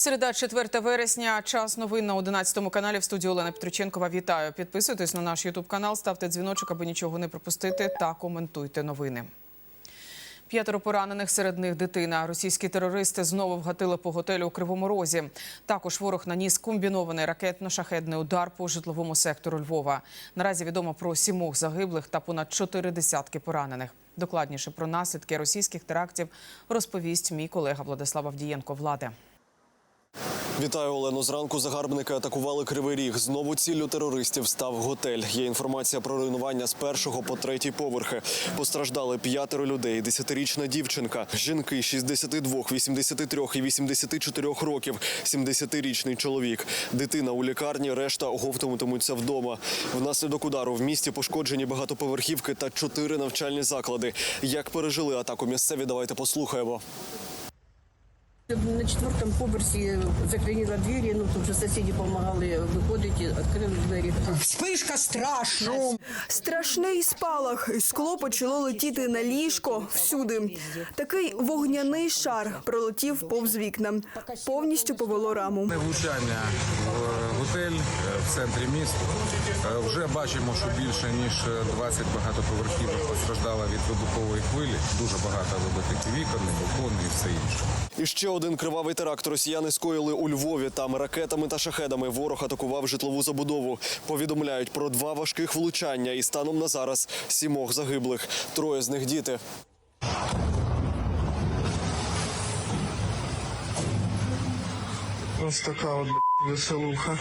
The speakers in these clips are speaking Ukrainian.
Середа, 4 вересня. Час новин на 11 каналі в студії Олена Петриченкова. Вітаю. Підписуйтесь на наш Ютуб канал, ставте дзвіночок, аби нічого не пропустити, та коментуйте новини. П'ятеро поранених, серед них дитина. Російські терористи знову вгатили по готелю у Кривому Розі. Також ворог наніс комбінований ракетно-шахедний удар по житловому сектору Львова. Наразі відомо про сімох загиблих та понад чотири десятки поранених. Докладніше про наслідки російських терактів розповість мій колега Владислав Авдієнко. Влади. Вітаю Олену. Зранку загарбники атакували Кривий Ріг. Знову ціллю терористів став готель. Є інформація про руйнування з першого по третій поверхи. Постраждали п'ятеро людей. Десятирічна дівчинка, жінки 62, 83 і 84 років, 70-річний чоловік. Дитина у лікарні, решта оговтуватимуться вдома. Внаслідок удару в місті пошкоджені багатоповерхівки та чотири навчальні заклади. Як пережили атаку місцеві, давайте послухаємо. На четвертому поверсі заклинила двері, ну тут вже сусіди допомагали виходити, відкрили двері. Вспишка страшна. Страшний спалах. Скло почало летіти на ліжко всюди. Такий вогняний шар пролетів повз вікна. Повністю повело раму. Влучання в готель е, в центрі міста. Е, Вже бачимо, що більше ніж 20 багатоповерхівок постраждало від вибухової хвилі. Дуже багато вибитих вікон, і балкони і все інше. І ще один кривавий теракт росіяни скоїли у Львові. Там ракетами та шахедами ворог атакував житлову забудову. Повідомляють про два важких влучання і станом на зараз сімох загиблих. Троє з них діти. Ось така от б***ь, веселуха.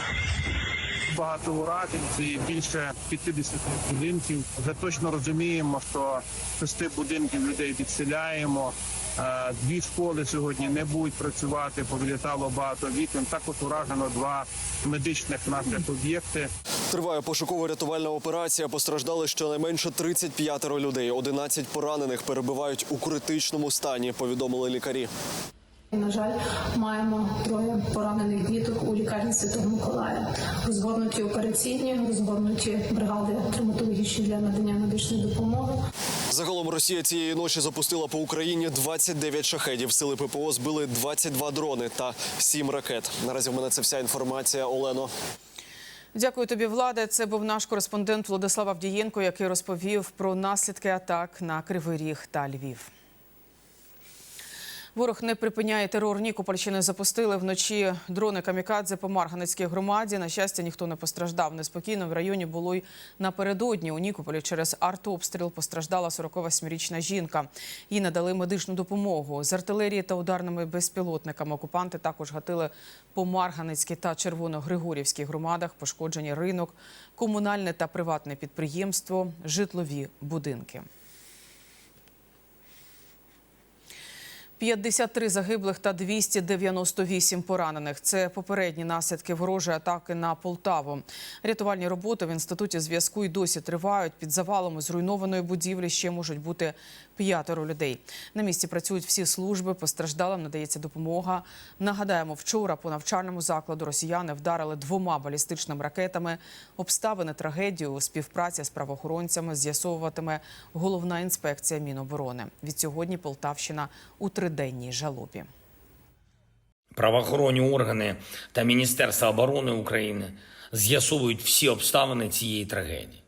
багато уражень, це більше 50 будинків. Вже точно розуміємо, що шести будинків людей відселяємо. Е, Дві школи сьогодні не будуть працювати, повилітало багато вікон. Також уражено два медичних наших об'єкти. Триває пошуково-рятувальна операція. Постраждали щонайменше 35 людей. 11 поранених перебувають у критичному стані. Повідомили лікарі. На жаль, маємо троє поранених діток у лікарні Святого Миколая. Розгорнуті операційні, розгорнуті бригади травматологічні для надання медичної допомоги. Загалом Росія цієї ночі запустила по Україні 29 шахедів. Сили ППО збили 22 дрони та 7 ракет. Наразі в мене це вся інформація. Олено. Дякую тобі, Владе. Це був наш кореспондент Владислав Авдієнко, який розповів про наслідки атак на Кривий Ріг та Львів. Ворог не припиняє терор. Нікопольщини запустили вночі дрони камікадзе по Марганецькій громаді. На щастя, ніхто не постраждав. Неспокійно в районі було й напередодні. У Нікополі через артобстріл постраждала 48-річна жінка. Їй надали медичну допомогу. З артилерії та ударними безпілотниками окупанти також гатили по Марганецькій та Червоногригорівській громадах. Пошкоджені ринок, комунальне та приватне підприємство, житлові будинки. 53 загиблих та 298 поранених. Це попередні наслідки ворожої атаки на Полтаву. Рятувальні роботи в інституті зв'язку й досі тривають. Під завалами зруйнованої будівлі ще можуть бути п'ятеро людей. На місці працюють всі служби. Постраждалим надається допомога. Нагадаємо, вчора по навчальному закладу росіяни вдарили двома балістичними ракетами. Обставини трагедію співпраця з правоохоронцями з'ясовуватиме головна інспекція Міноборони. Відсьогодні Полтавщина у триденній жалобі. Правоохоронні органи та Міністерство оборони України з'ясовують всі обставини цієї трагедії.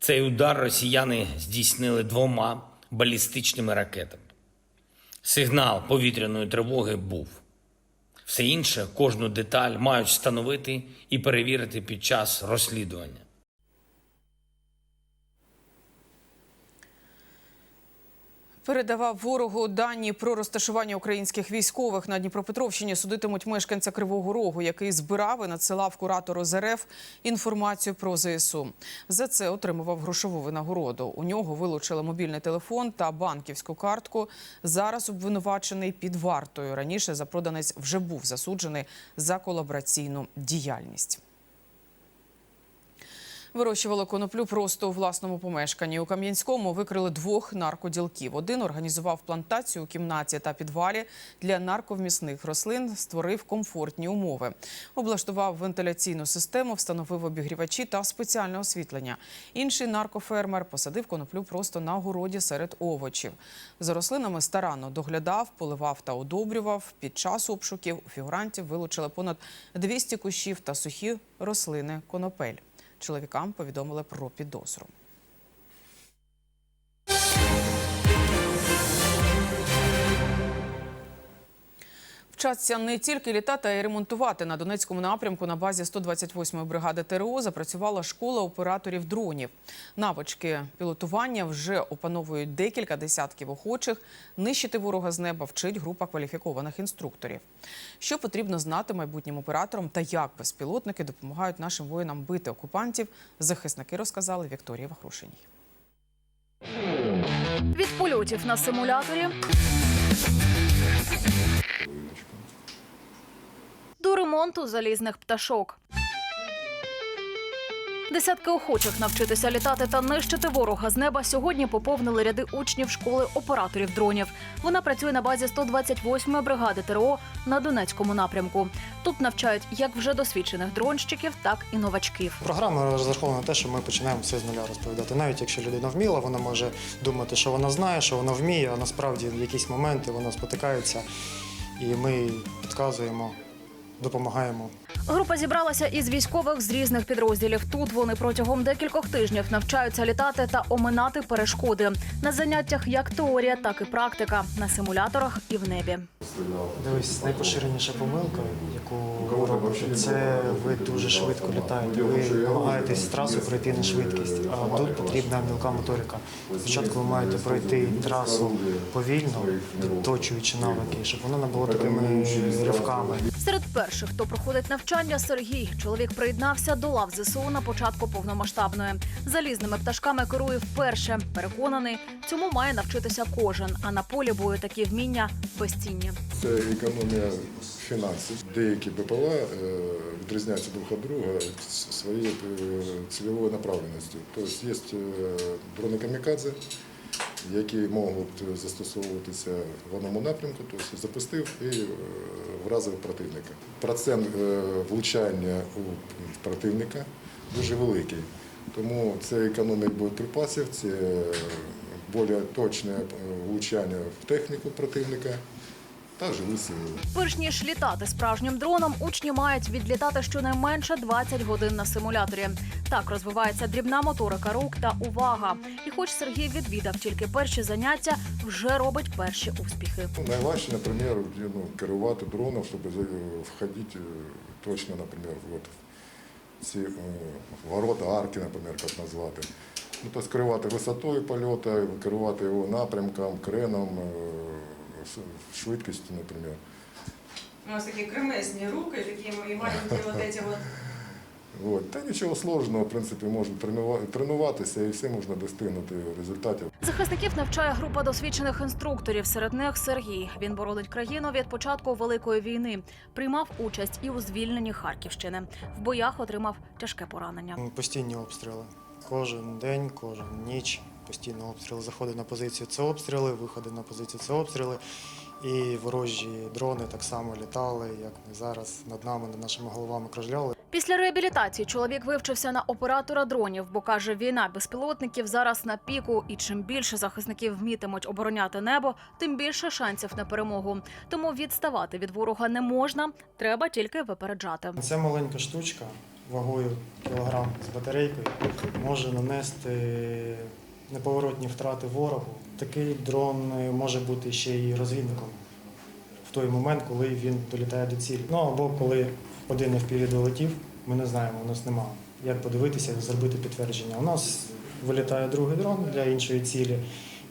Цей удар росіяни здійснили двома балістичними ракетами. Сигнал повітряної тривоги був. Все інше, кожну деталь мають встановити і перевірити під час розслідування. Передавав ворогу дані про розташування українських військових на Дніпропетровщині. Судитимуть мешканця Кривого Рогу, який збирав і надсилав куратору ЗРФ інформацію про ЗСУ. За це отримував грошову винагороду. У нього вилучили мобільний телефон та банківську картку. Зараз обвинувачений під вартою. Раніше запроданець вже був засуджений за колабораційну діяльність. Вирощували коноплю просто у власному помешканні. У Кам'янському викрили двох наркоділків. Один організував плантацію у кімнаті та підвалі для нарковмісних рослин, створив комфортні умови. Облаштував вентиляційну систему, встановив обігрівачі та спеціальне освітлення. Інший наркофермер посадив коноплю просто на городі серед овочів. За рослинами старанно доглядав, поливав та одобрював. Під час обшуків у фігурантів вилучили понад 200 кущів та сухі рослини конопель. Чоловікам повідомили про підозру. Вчаться не тільки літати, а й ремонтувати. На Донецькому напрямку на базі 128-ї бригади ТРО запрацювала школа операторів дронів. Навички пілотування вже опановують декілька десятків охочих. Нищити ворога з неба вчить група кваліфікованих інструкторів. Що потрібно знати майбутнім операторам та як безпілотники допомагають нашим воїнам бити окупантів, захисники розказали Вікторії Вахрушиній. Від польотів на симуляторі до ремонту залізних пташок. Десятки охочих навчитися літати та нищити ворога з неба сьогодні поповнили ряди учнів школи операторів дронів. Вона працює на базі 128-ї бригади ТРО на Донецькому напрямку. Тут навчають як вже досвідчених дронщиків, так і новачків. Програма розрахована на те, що ми починаємо все з нуля розповідати. Навіть якщо людина вміла, вона може думати, що вона знає, що вона вміє, а насправді в якісь моменти вона спотикається, і ми підказуємо, допомагаємо. Група зібралася із військових з різних підрозділів. Тут вони протягом декількох тижнів навчаються літати та оминати перешкоди на заняттях як теорія, так і практика на симуляторах і в небі. Дивись, найпоширеніша помилка, яку ви робите, це ви дуже швидко літаєте. Ви намагаєтесь трасу пройти на швидкість, а тут потрібна мілка моторика. Спочатку ви маєте пройти трасу повільно, відточуючи навики, щоб вона не була такими ривками. Серед перших, хто проходить навчання, Сергій. Чоловік приєднався до лав ЗСУ на початку повномасштабної. Залізними пташками керує вперше. Переконаний, цьому має навчитися кожен. А на полі бою такі вміння безцінні. Це економія фінансів. Деякі БПЛА е, відрізняються друг від друга своєю е, цільовою направленістю. Тобто є е, дрони камікадзе, які можуть застосовуватися в одному напрямку, тобто запустив і е, вразив противника. Процент е, влучання у противника дуже великий. Тому це економія боєприпасів, це більш точне е, влучання в техніку противника та живу силу. Перш ніж літати справжнім дроном, учні мають відлітати щонайменше 20 годин на симуляторі. Так розвивається дрібна моторика рук та увага. І хоч Сергій відвідав тільки перші заняття, вже робить перші успіхи. Ну, Найважче, наприклад, ну, керувати дроном, щоб входити е, точно, наприклад, в ці е, ворота, арки, наприклад, як назвати. Ну, тобто керувати висотою польоту, керувати його напрямком, креном, е, ш- швидкістю, наприклад. У нас такі кремезні руки, такі мої маленькі вот эти вот. От. Та нічого сложного, в принципі, можна тренуватися і все можна достигнути результатів. Захисників навчає група досвідчених інструкторів. Серед них Сергій. Він боронить країну від початку великої війни. Приймав участь і у звільненні Харківщини. В боях отримав тяжке поранення. Постійні обстріли. Кожен день, кожен ніч постійно обстріли. Заходи на позицію це обстріли, виходи на позицію це обстріли. І ворожі дрони так само літали, як ми зараз над нами, над нашими головами кружляли. Після реабілітації чоловік вивчився на оператора дронів, бо каже, війна безпілотників зараз на піку, і чим більше захисників вмітимуть обороняти небо, тим більше шансів на перемогу. Тому відставати від ворога не можна, треба тільки випереджати. Ця маленька штучка вагою кілограм з батарейкою може нанести неповоротні втрати ворогу. Такий дрон е, може бути ще й розвідником в той момент, коли він долітає до цілі. Ну або коли один FPV долетів, ми не знаємо, у нас немає. Як подивитися, зробити підтвердження. У нас вилітає другий дрон для іншої цілі,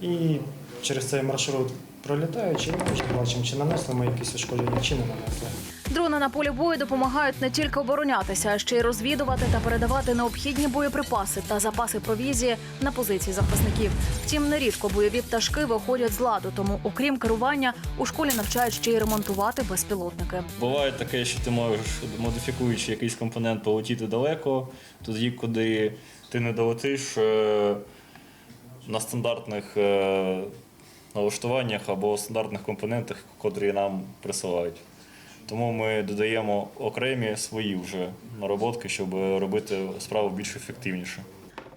і через цей маршрут пролітаючи, ми бачимо, чи нанесли ми якісь ушкодження, чи не нанесли. Дрони на полі бою допомагають не тільки оборонятися, а ще й розвідувати та передавати необхідні боєприпаси та запаси провізії на позиції захисників. Втім, нерідко бойові пташки виходять з ладу, тому, окрім керування, у школі навчають ще й ремонтувати безпілотники. Буває таке, що ти можеш, модифікуючи якийсь компонент, полетіти далеко, тоді, куди ти не долетиш е, на стандартних е, налаштуваннях або стандартних компонентах, котрі нам присилають. Тому ми додаємо окремі свої вже нароботки, щоб робити справу більш ефективніше.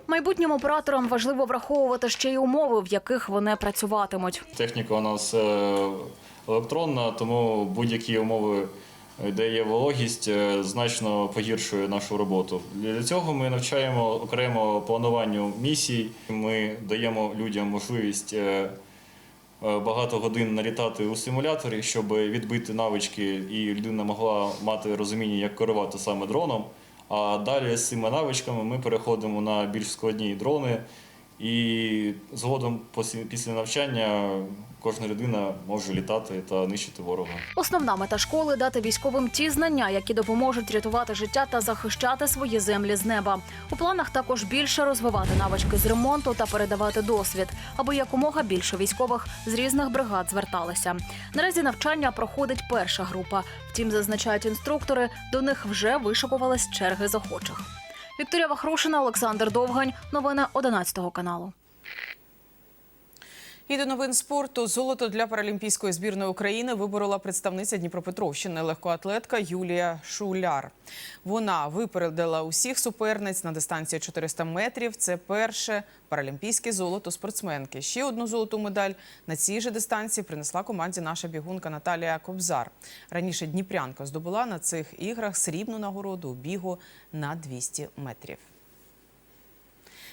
Майбутнім операторам важливо враховувати ще й умови, в яких вони працюватимуть. Техніка у нас е, електронна, тому будь-які умови, е, де є вологість, е, значно погіршує нашу роботу. Для цього ми навчаємо окремо плануванню місій. Ми даємо людям можливість багато годин налітати у симуляторі, щоб відбити навички, і людина могла мати розуміння, як керувати саме дроном. А далі з цими навичками ми переходимо на більш складні дрони. І згодом після- навчання кожна людина може літати та нищити ворога. Основна мета школи дати військовим ті знання, які допоможуть рятувати життя та захищати свої землі з неба. У планах також більше розвивати навички з ремонту та передавати досвід, аби якомога більше військових з різних бригад зверталися. Наразі навчання проходить перша група. Втім, зазначають інструктори, до них вже вишикувались черги з охочих. Вікторія Вахрушина, Олександр Довгань. Новини 11 каналу. І до новин спорту золото для паралімпійської збірної України виборола представниця Дніпропетровщини легкоатлетка Юлія Шуляр. Вона випередила усіх суперниць на дистанції 400 метрів. Це перше паралімпійське золото спортсменки. Ще одну золоту медаль на цій же дистанції принесла команді наша бігунка Наталія Кобзар. Раніше Дніпрянка здобула на цих іграх срібну нагороду бігу на 200 метрів.